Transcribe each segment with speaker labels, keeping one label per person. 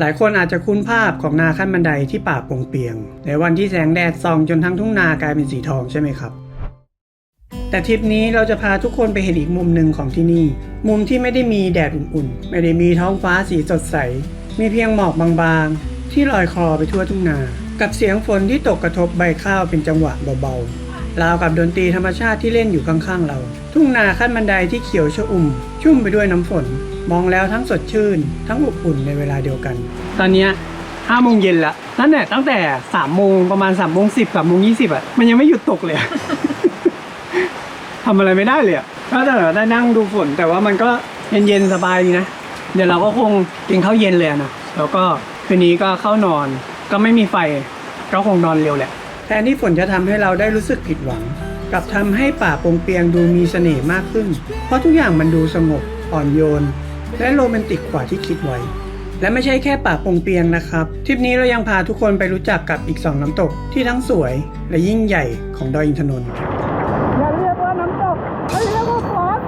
Speaker 1: หลายคนอาจจะคุ้นภาพของนาขั้นบันไดที่ป่าโปงเปียง ในวันที่แสงแดดส่องจนทั้งทุ่งนากลายเป็นสีทองใช่ไหมครับ แต่ทริปนี้เราจะพาทุกคนไปเห็นอีกมุมหนึ่งของที่นี่ มุมที่ไม่ได้มีแดดอุ่นๆ ไม่ได้มีท้องฟ้าสีสดใส มีเพียงหมอกบางๆ ที่ลอยคลอไปทั่วทุ่งนา กับเสียงฝนที่ตกกระทบใบข้าวเป็นจังหวะเบาๆราวกับดนตรีธรรมชาติที่เล่นอยู่ข้างๆเรา ทุ่งนาขั้นบันไดที่เขียวชอุ่ม ชุ่มไปด้วยน้ำฝน มองแล้วทั้งสดชื่น ทั้งอบอุ่นในเวลาเดียวกัน ตอนเนี้ยห้าโมงเย็นละนั่นแหละตั้งแต่สามโมงประมาณสามโมงสิบสามโมงยี่สิบอะมันยังไม่หยุดตกเลยอะทำอะไรไม่ได้เลยอะก็แต่ได้นั่งดูฝนแต่ว่ามันก็เย็นๆสบายดีนะ เดี๋ยวเราก็คงกินข้าวเย็นเลยอะนะแล้วก็คืนนี้ก็เข้านอน ก็ไม่มีไฟก็คงนอนเร็วแหละแทนที่ฝนจะทำให้เราได้รู้สึกผิดหวังกลับทำให้ป่าปงเปียงดูมีเสน่ห์มากขึ้น เพราะทุกอย่างมันดูสงบอ่อนโยน และโรแมนติกกว่าที่คิดไว้ และไม่ใช่แค่ป่าปงเปียงนะครับทริปนี้เรายังพาทุกคนไปรู้จักกับอีกสองน้ำตกที่ทั้งสวยและยิ่งใหญ่ของดอยอินทนนท์อย่าเรียกว่าน้ำตกให้เรียกว่าฟอน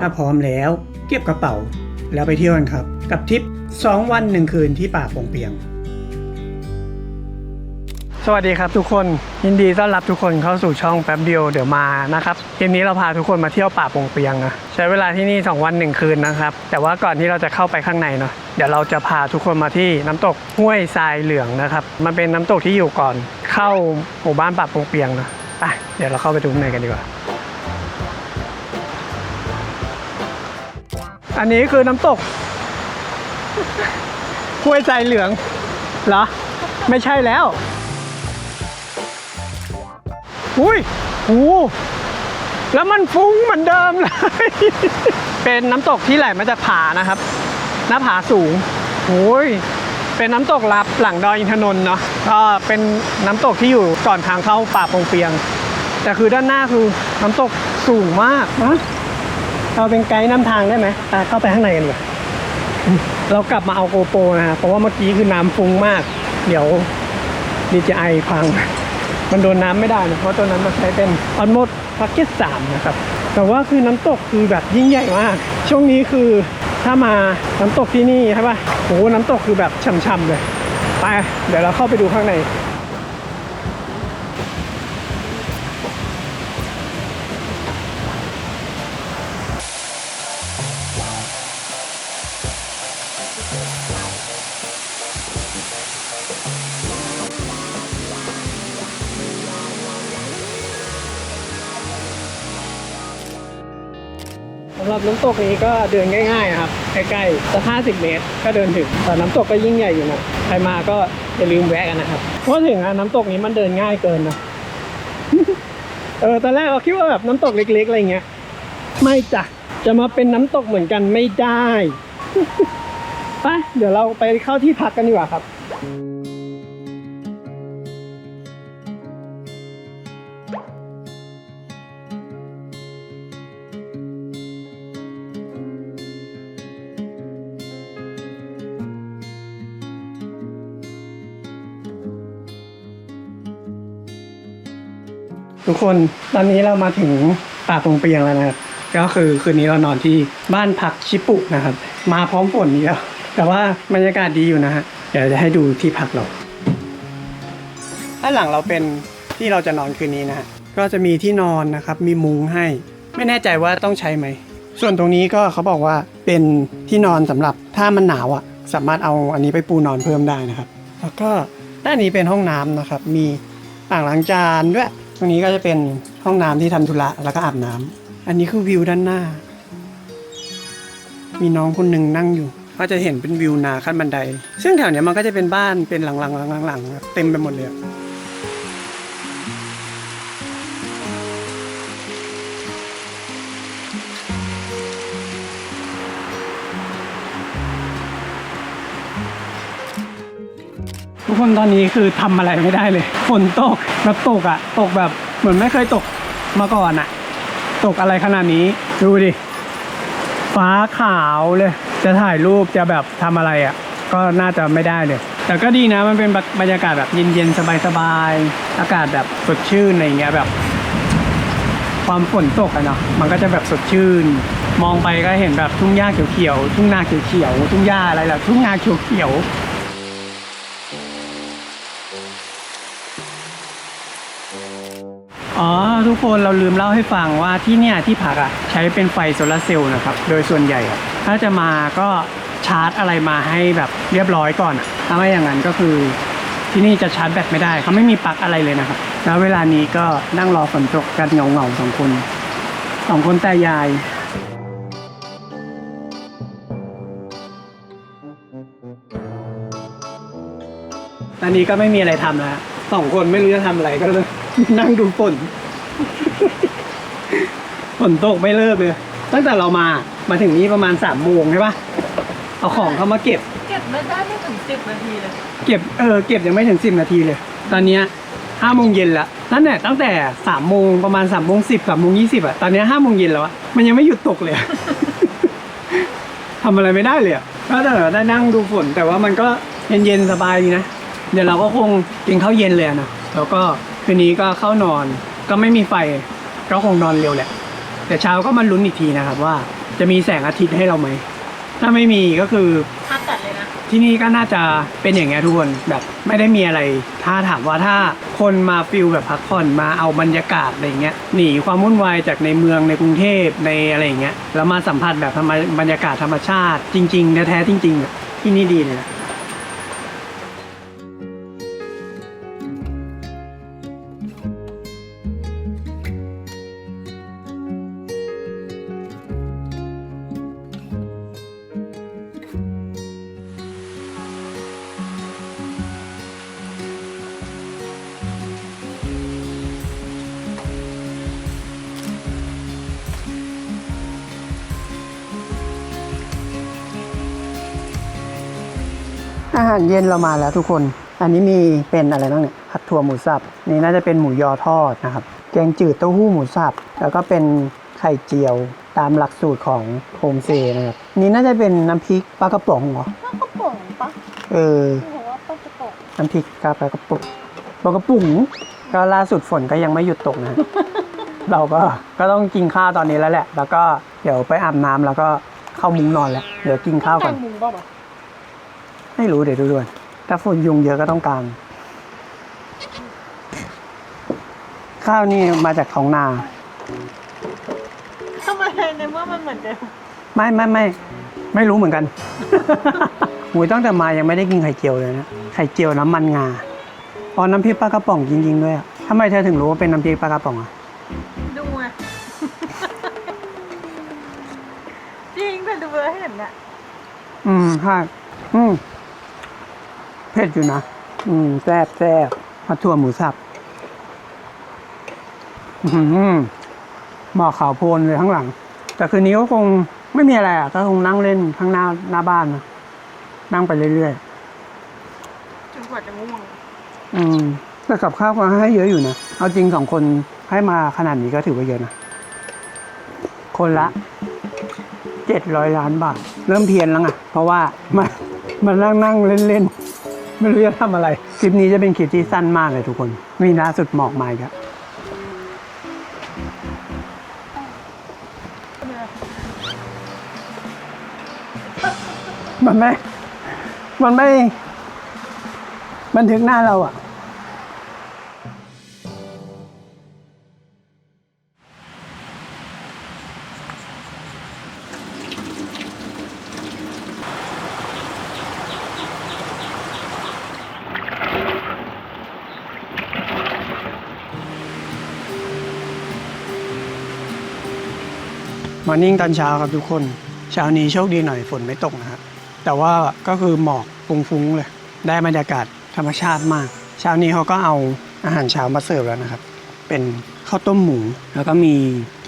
Speaker 1: ถ้าพร้อมแล้ว เก็บกระเป๋าแล้วไปเที่ยวกันครับ กับทริป 2 วัน 1 คืนที่ป่าปงเปียง สวัสดีครับทุกคนยินดีต้อนรับทุกคนเข้าสู่ช่องแป๊บเดียวเดี๋ยวมานะครับเกมนี้เราพาทุกคนมาเที่ยวป่าปงเปียงนะใช้เวลาที่นี่ 2 วัน 1 คืนนะครับแต่ว่าก่อนที่เราจะเข้าไปข้างในเนาะเดี๋ยวเราจะพาทุกคนมาที่น้ำตกห้วยทรายเหลืองนะครับมันเป็นน้ำตกที่อยู่ก่อนเข้าหมู่บ้านป่าปงเปียงนะไปเดี๋ยวเราเข้าไปดูข้างในกันดีกว่าอันนี้คือน้ำตกห้วยทรายเหลืองเหรอไม่ใช่แล้ว อุ้ยโอ้แล้วมันฟุ้งเหมือนเดิมเลย เป็นน้ำตกที่ไหลมาจากผานะครับ หน้าผาสูงโอ้ยเป็นน้ำตกลับหลังดอยอินทนนท์เนาะก็เป็นน้ำตกที่อยู่ก่อนทางเข้าป่าปงเปียง แต่คือด้านหน้าคือน้ำตกสูงมากนะเราเป็นไกด์นำทางได้ไหมอ่เข้าไปข้างในกันดีกว่าเรากลับมาเอาโกโปรนะฮะเพราะว่าเมื่อกี้คือน้ำฟุ้งมาก เดี๋ยว DJI พัง มันโดนน้ำไม่ได้นะเพราะตัวนั้นมันใช้เป็นอนมดพักเก็ตสามนะครับ แต่ว่าคือน้ำตกคือแบบยิ่งใหญ่มาก ช่วงนี้คือถ้ามาน้ำตกที่นี่ใช่ป่ะโหน้ำตกคือแบบฉ่ำๆเลย ไป เดี๋ยวเราเข้าไปดูข้างในำหรับน้ำตกนี้ก็เดินง่ายๆครับใกล้ๆสัก50เมตรก็เดินถึงแต่น้ำตกก็ยิ่งใหญ่อยู่นะใครมาก็อย่าลืมแวะกันนะครับเพราะถึงน้ำตกนี้มันเดินง่ายเกินนะเออตอนแรกเราคิดว่าแบบน้ำตกเล็กๆอะไรเงี้ยไม่จ้ะจะมาเป็นน้ำตกเหมือนกันไม่ได้ไปเดี๋ยวเราไปเข้าที่พักกันดีกว่าครับ ทุกคนตอนนี้เรามาถึงป่าตรงเปียงแล้วนะครับ ก็คือคืนนี้เรานอนที่บ้านพักชิปุนะครับ มาพร้อมฝนนี่แล้วแต่ว่าบรรยากาศดีอยู่นะฮะเดี๋ยวจะให้ดูที่พักเราด้านหลังเราเป็นที่เราจะนอนคืนนี้นะฮะก็จะมีที่นอนนะครับ มีมุ้งให้ ไม่แน่ใจว่าต้องใช้ไหม ส่วนตรงนี้ก็เขาบอกว่าเป็นที่นอนสำหรับถ้ามันหนาวอะ สามารถเอาอันนี้ไปปูนอนเพิ่มได้นะครับ แล้วก็ด้านนี้เป็นห้องน้ำนะครับ มีอ่างล้างจานด้วย รงนี้ก็จะเป็นห้องน้ำที่ทำธุระแล้วก็อาบน้ำอันนี้คือวิวด้านหน้า มีน้องคนหนึ่งนั่งอยู่ ก็จะเห็นเป็นวิวนาขั้นบันได ซึ่งแถวเนี้ยมันก็จะเป็นบ้านเป็นหลังๆๆๆเต็มไปหมดเลย ทุกคนตอนนี้คือทำอะไรไม่ได้เลยฝนตกแบบตกอะตกแบบเหมือนไม่เคยตกมาก่อนอะตกอะไรขนาดนี้ดูดิ ฟ้าขาวเลย จะถ่ายรูปจะแบบทำอะไรอะ่ะ ก็น่าจะไม่ได้เลย แต่ก็ดีนะมันเป็นบรรยากาศแบบเย็นๆ สบายๆ อากาศแบบสดชื่นอะไรเงี้ยแบบ ความฝนตกอะเนาะมันก็จะแบบสดชื่น มองไปก็เห็นแบบทุ่งหญ้าเขียวๆทุ่งนาเขียวๆทุ่งหญ้าอะไรล่ะทุ่งนาเขียวๆ อ๋อ ทุกคนเราลืมเล่าให้ฟังว่าที่เนี่ยที่พักอะใช้เป็นไฟโซลาร์เซลล์นะครับ โดยส่วนใหญ่อะถ้าจะมาก็ชาร์จอะไรมาให้แบบเรียบร้อยก่อนอะถ้าไม่อย่างนั้นก็คือที่นี่จะชาร์จแบตไม่ได้เขาไม่มีปลั๊กอะไรเลยนะครับ แล้วเวลานี้ก็นั่งรอฝนตกกันเงาเงาๆสองคนสองคนแต่ยายตอนนี้ก็ไม่มีอะไรทำแล้วสองคนไม่รู้จะทำอะไรก็เลย นั่งดูฝน ฝนตกไม่เลิกเลย ตั้งแต่เรามามาถึงนี้ประมาณสามโมงใช่ปะเอาของเขามาเก็บ
Speaker 2: เก็บไม่ได้ไม่ถึงสิบนาทีเลย
Speaker 1: เก็บเออเก็บยังไม่ถึงสิบนาทีเลย ตอนเนี้ยห้าโมงเย็นละตั้งแต่ตั้งแต่สามโมงประมาณสามโมงสิบสามโมงยี่สิบอะตอนเนี้ยห้าโมงเย็นแล้วอะมันยังไม่หยุดตกเลยอะ ทำอะไรไม่ได้เลยอะก็แต่ว่าได้นั่งดูฝนแต่ว่ามันก็เย็นๆสบายดีนะ เดี๋ยวเราก็คงกินข้าวเย็นเลยอะนะแล้วก็ คืนนี้ก็เข้านอนก็ไม่มีไฟก็คงนอนเร็วแหละ แต่เช้าก็มาลุ้นอีกทีนะครับว่าจะมีแสงอาทิตย์ให้เราไหม ถ้าไม่มีก็คือ
Speaker 2: ถ้าตัดเลยนะ
Speaker 1: ที่นี่ก็น่าจะเป็นอย่างเงี้ยทุกคนแบบไม่ได้มีอะไร ถ้าถามว่าถ้าคนมาฟิลแบบพักผ่อนมาเอาบรรยากาศอะไรเงี้ยหนีความวุ่นวายจากในเมืองในกรุงเทพในอะไรอย่างเงี้ยแล้วมาสัมผัสแบบธรรมบรรยากาศธรรมชาติ จริง ๆ แท้ๆจริงๆอะที่นี่ดีเลยนะ อาหารเย็นเรามาแล้วทุกคน อันนี้มีเป็นอะไรบ้างเนี่ยผัดถั่วหมูสับ นี่น่าจะเป็นหมูยอทอดนะครับ แกงจืดเต้าหู้หมูสับ แล้วก็เป็นไข่เจียวตามหลักสูตรของโฮมเซนะครับ นี่น่าจะเป็นน้ำพริกปลากระป๋องเหรอ
Speaker 2: ปลากระป๋องปะ
Speaker 1: เออ
Speaker 2: ที่บอกว่าปลากระป๋อง
Speaker 1: น้ำพริกกาปลากระปุกปลากระปุ๋งก็ล่าสุดฝนก็ยังไม่หยุดตกนะ เราก็ก็ต้องกินข้าวตอนนี้แล้วแหละ แล้วก็เดี๋ยวไปอาบน้ำแล้วก็เข้ามุ้งนอนแล้ว เดี๋ยวกินข้าว
Speaker 2: แต
Speaker 1: ก่อน
Speaker 2: งมุมป่ะปะ
Speaker 1: ไม่รู้เดี๋ยวดูด้วยถ้าฝนยุงเยอะก็ต้องการข้าวนี่มาจากท้องนา
Speaker 2: ทำไมในเมื่อมันเหมือนเดิม
Speaker 1: ไม่ไม่ไม่ไม่รู้เหมือนกัน หมูตั้งแต่มายังไม่ได้กินไข่เจียวเลยนะไข่เจียวน้ำมันงาอ๋อน้ำพริกปลากระป๋องจริงๆด้วยอะทำไมเธอถึงรู้ว่าเป็นน้ำพริกปลากระป๋องอะ
Speaker 2: ดูไงจริงแต่ดูแล้วเห็นอะ
Speaker 1: อืมใช่อืม เผ็ดอยู่นะ อืมแซ่บแซ่บผัดถั่วหมูสับอืมหมอกขาวโพลนเลยข้างหลัง แต่คืนนี้ก็คงไม่มีอะไรอะ ก็คงนั่งเล่นข้างหน้าหน้าบ้านนะนั่งไปเรื่อย
Speaker 2: จนกว่าจะง่วง
Speaker 1: ๆอืมแต่กับข้าวก็ให้เยอะอยู่นะ เอาจริงสองคนให้มาขนาดนี้ก็ถือว่าเยอะนะ คนละเจ็ดร้อยล้านบาท เริ่มเพียนแล้วไงเพราะว่ามามานั่งนั่งเล่นเล่นๆ ไม่รู้จะทำอะไร คลิปนี้จะเป็นคลิปที่สั้นมากเลยทุกคน มีล่าสุดหมอกมาครับมันไม่ มันไม่ บันทึกหน้าเราอะ มอร์นิ่งตอนเช้าครับทุกคน เช้านี้โชคดีหน่อยฝนไม่ตกนะครับ แต่ว่าก็คือหมอกฟุ้งๆเลย ได้บรรยากาศธรรมชาติมาก เช้านี้เขาก็เอาอาหารเช้ามาเสิร์ฟแล้วนะครับ เป็นข้าวต้มหมู แล้วก็มี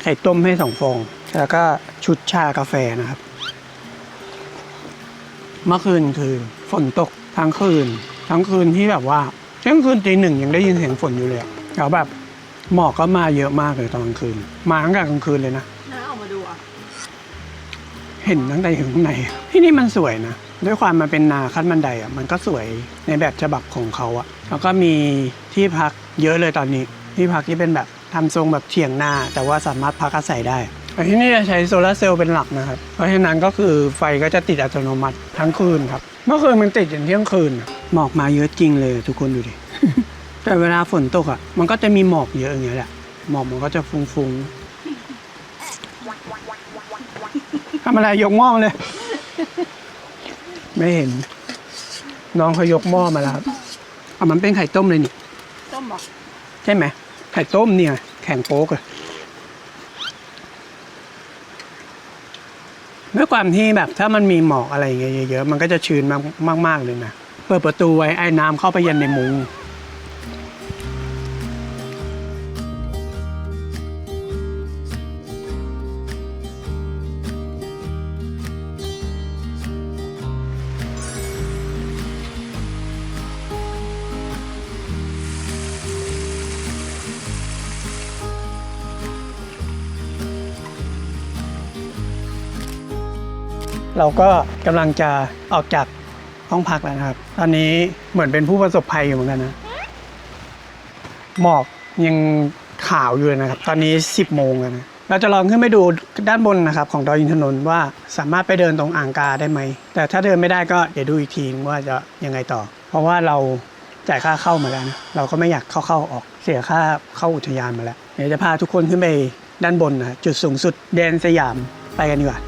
Speaker 1: ไข่ต้มให้สองฟอง แล้วก็ชุดชากาแฟนะครับ เมื่อคืนคือฝนตกทั้งคืน ทั้งคืนที่แบบว่าเที่ยงคืนตีหนึ่งยังได้ยินเสียงฝนอยู่เลยแล้วแบบหมอกก็มาเยอะมากเลยตอนกลางคืน มาตั้งแต่กลางคืนเลยนะ เห็นตั้งแต่อยู่ข้างในที่นี่มันสวยนะ ด้วยความมันเป็นนาขั้นบันไดอะมันก็สวยในแบบฉบับของเขาอะแล้วก็มีที่พักเยอะเลยตอนนี้ ที่พักที่เป็นแบบทำทรงแบบเถียงนาแต่ว่าสามารถพักอาศัยได้ที่นี่จะใช้โซลาร์เซลล์เป็นหลักนะครับ เพราะฉะนั้นก็คือไฟก็จะติดอัตโนมัติทั้งคืนครับ เมื่อคืนมันติดจนเที่ยงคืน หมอกมาเยอะจริงเลยทุกคนดูดิ แต่เวลาฝนตกอะ มันก็จะมีหมอกเยอะอย่างเงี้ยแหละ หมอกมันก็จะฟุ้งๆ ทำอะไรยกหม้อมาเลย ไม่เห็น น้องเขายกหม้อมาแล้วครับเอามันเป็นไข่ต้มเลยนี่
Speaker 2: ต้มบอก
Speaker 1: ใช่ไหมไข่ต้มเนี่ย แข็งโป๊กเลยด้วยความที่แบบถ้ามันมีหมอกอะไรอย่างเงี้ยเยอะๆมันก็จะชื้นมากมากๆเลยนะเปิดประตูไว้ไอ้น้ำเข้าไปเย็นในมุ้ง เราก็กำลังจะออกจากห้องพักแล้วนะครับ ตอนนี้เหมือนเป็นผู้ประสบภัยอยู่เหมือนกันนะ หมอกยังขาวอยู่เลยนะครับ ตอนนี้ 10 โมงแล้วนะเราจะลองขึ้นไปดูด้านบนนะครับ ของดอยอินทนนท์ว่าสามารถไปเดินตรงอ่างกาได้ไหม แต่ถ้าเดินไม่ได้ก็เดี๋ยวดูอีกทีว่าจะยังไงต่อ เพราะว่าเราจ่ายค่าเข้ามาแล้วนะเราก็ไม่อยากเข้าเข้าออกเสียค่าเข้าอุทยานมาแล้ว เดี๋ยวจะพาทุกคนขึ้นไปด้านบนนะจุดสูงสุดแดนสยามไปกันดีกว่า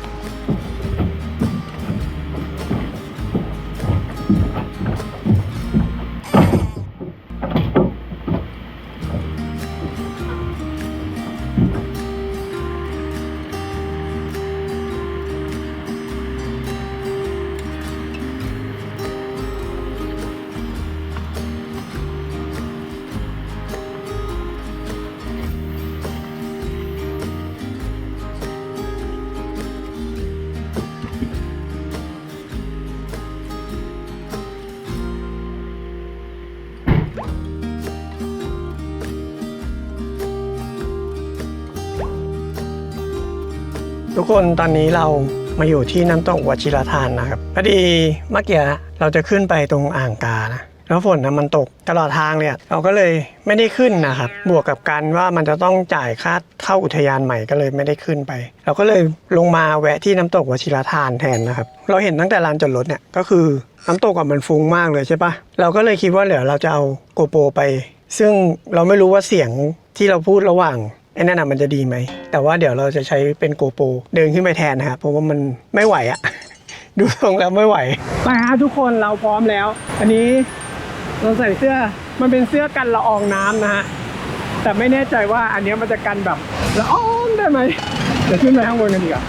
Speaker 1: ทุกคนตอนนี้เรามาอยู่ที่น้ำตกวชิรทานนะครับพอดีเมื่อกี้เราจะขึ้นไปตรงอ่างกานะ แล้วฝนนะมันตกตลอดทางเลยอะเราก็เลยไม่ได้ขึ้นนะครับ บวกกับการว่ามันจะต้องจ่ายค่าเข้าอุทยานใหม่ก็เลยไม่ได้ขึ้นไป เราก็เลยลงมาแวะที่น้ำตกวชิรทานแทนนะครับ เราเห็นตั้งแต่ลานจอดรถเนี่ยก็คือน้ำตกอะมันฟุ้งมากเลยใช่ปะเราก็เลยคิดว่าเดี๋ยวเราจะเอาโกโปรไป ซึ่งเราไม่รู้ว่าเสียงที่เราพูดระหว่างไอ้นั่นนะมันจะดีไหม แต่ว่าเดี๋ยวเราจะใช้เป็นโกโปรเดินขึ้นไปแทนนะครับเพราะว่ามันไม่ไหวอะดูทรงแล้วไม่ไหวไปฮะทุกคนเราพร้อมแล้ว อันนี้ เราใส่เสื้อมันเป็นเสื้อกันละอองน้ำนะฮะแต่ไม่แน่ใจว่าอันนี้มันจะกันแบบละอองได้ไหมเดี๋ยวขึ้นไปข้างบนกันดีกว่า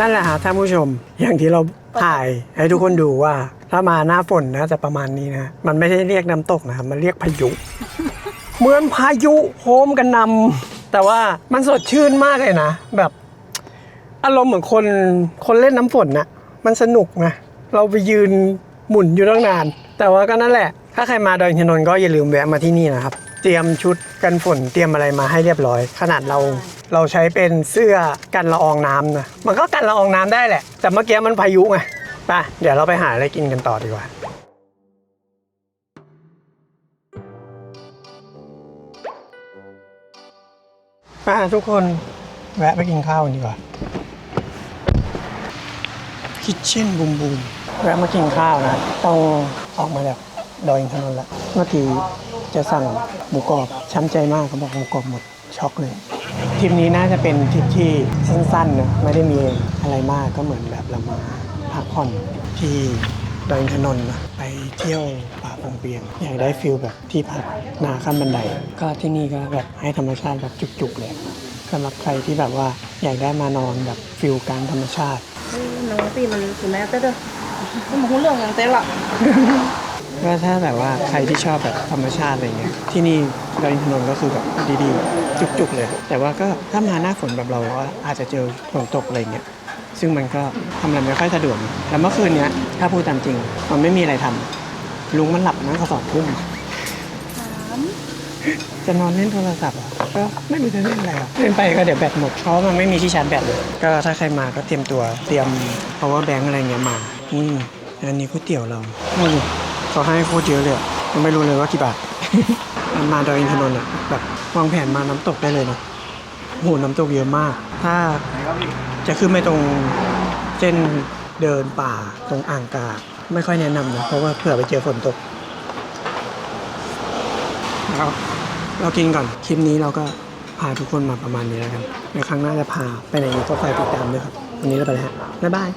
Speaker 1: นั่นแหละฮะท่านผู้ชมอย่างที่เราถ่ายให้ทุกคนดูว่า ถ้ามาหน้าฝนนะจะประมาณนี้นะมันไม่ได้เรียกน้ำตกนะครับมันเรียกพายุ เหมือนพายุโฮมกันนำแต่ว่ามันสดชื่นมากเลยนะแบบอารมณ์เหมือนคนคนเล่นน้ำฝนนะมันสนุกนะเราไปยืนหมุนอยู่ตั้งนาน แต่ว่าก็นั่นแหละ ถ้าใครมาดอยอินทนนท์ก็อย่าลืมแวะมาที่นี่นะครับ เตรียมชุดกันฝนเตรียมอะไรมาให้เรียบร้อย ขนาดเราเราใช้เป็นเสื้อกันละอองน้ำนะมันก็กันละอองน้ำได้แหละ แต่เมื่อกี้มันพายุไงไปเดี๋ยวเราไปหาอะไรกินกันต่อดีกว่า มาทุกคนแวะไปกินข้าวกันดีกว่าคิทเช่นบูมบูมแวะมากินข้าวนะต้องออกมาจากดอยอินทนนท์ละเมื่อกี้ จะสั่งหมูกรอบช้ำใจมากเขาบอกหมูกรอบหมดช็อกเลยทริปนี้น่าจะเป็นทริปที่สั้นๆนะไม่ได้มีอะไรมากก็เหมือนแบบเรามาพักผ่อนที่ดอยอินนนท์นะไปเที่ยวป่าปงเปียง อยากได้ฟิลแบบที่พักนาขั้นบันได ก็ที่นี่ก็แบบให้ธรรมชาติแบบจุกๆเลยสำหรับใครที่แบบว่าอยากได้มานอนแบบฟิลกลางธรรมชาติ
Speaker 2: น้องตีมันคือแม่เต้เด้อมันหูเรื่องอย่างเต้ละ
Speaker 1: ก็ถ้าแบบว่าใครที่ชอบแบบธรรมชาติอะไรเงี้ยที่นี่ดอยอินทนนท์ก็คือแบบดีๆ จุกๆเลย แต่ว่าก็ถ้ามาหน้าฝนแบบเราก็อาจจะเจอฝนตกอะไรเงี้ยซึ่งมันก็ทำอะไรไม่ค่อยสะดวกแล้วเมื่อคืนเนี้ยถ้าพูดตามจริง มันไม่มีอะไรทำลุงมันหลับนั่งกระสอบทุ่มจะนอนเล่นโทรศัพท์อะก็ไม่รู้จะเล่นอะไรอะเล่นไปก็เดี๋ยวแบตหมดเพราะว่ามันไม่มีที่ชาร์จแบตเลยก็ถ้าใครมาก็เตรียมตัวเตรียม power bank อะไรเงี้ยมาอืมอันนี้ก๋วยเตี๋ยวเราอืม เขาให้โคตรเยอะเลยอะยังไม่รู้เลยว่ากี่บาทมันมาดอยอินทนนท์อะแบบวางแผนมาน้ำตกได้เลยเนาะโหน้ำตกเยอะมาก ถ้าจะขึ้นไปตรงเส้นเดินป่าตรงอ่างกา ไม่ค่อยแนะนำนะเพราะว่าเผื่อไปเจอฝนตกเราเรากินก่อนคลิปนี้เราก็พาทุกคนมาประมาณนี้แล้วกันในครั้งหน้าจะพาไปไหนอีกก็คอยติดตามด้วยครับ วันนี้เราไปแล้วฮะบ๊ายบาย